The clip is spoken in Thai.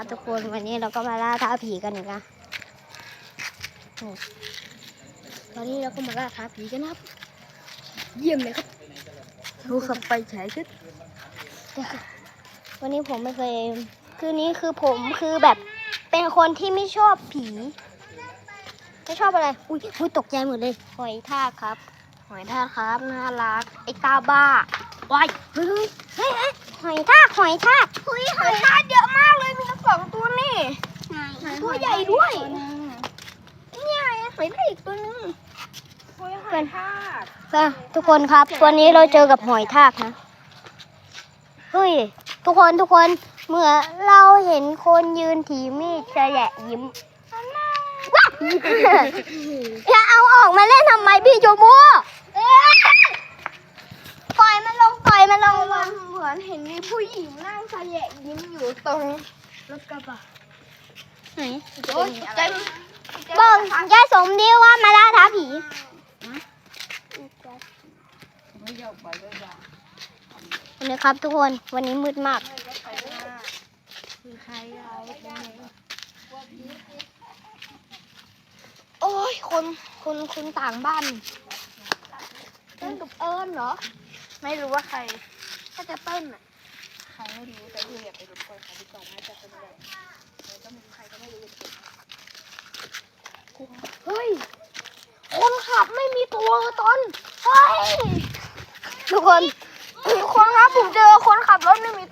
ครับทุกคนวันนี้เราก็มาล่าท้าผีกันอีกนะตอนนี้เราก็มาล่าท้าผีกันนะครับ เยี่ยมเลยครับดูขับไปฉายขึ้นวันนี้ผมไม่เคยคือนี้คือผมคือแบบเป็นคนที่ไม่ชอบผี ไม่ชอบอะไร อุ้ยอุ้ยตกใจหมดเลย หอยทากครับ หอยทากครับน่ารักไอ้ตาบ้าว้ายเฮ้ยเฮ้ยหอยทากหอยทากเฮ้ยหอยทากเยอะมาก องตัวนี่ ตัวใหญ่ด้วย เนี่ยหอยทากอีกตัวนึงหอยทากค่ะทุกคนครับ วันนี้เราเจอกับหอยทากนะ เฮ้ย ทุกคนทุกคนเมื่อเราเห็นคนยืนถือมีดจะแยะยิ้มว้าวอย่าเอาออกมาเล่นทำไมพี่โจมัวปล่อยมันลงปล่อยมันลงมาเหมือนเห็นมีผู้หญิงนั่งสะแยะยิ้มอยู่ตรง รถกระบะไหนโอ๊ยใจบอกยายสมดีว่ามาล่าท้าผีไม่ยอมไปเลยจ้ะวันนี้ครับทุกคนวันนี้มืดมากคือใครเอาโอ้ยคนคนคนต่างบ้านเต้นกับเอิญเหรอ ไม่รู้ว่าใคร ถ้าจะเต้นอะ ใครไม่รู้แต่คืออยากไปรบกวนเขาดีกว่าน่าจะเป็นแบบมันก็ไม่มีใครก็ไม่รู้จะ เป็นเฮ้ย คนขับไม่มีตัวตนเฮ้ย ทุกคน คนครับผมเจอคนขับรถไม่มี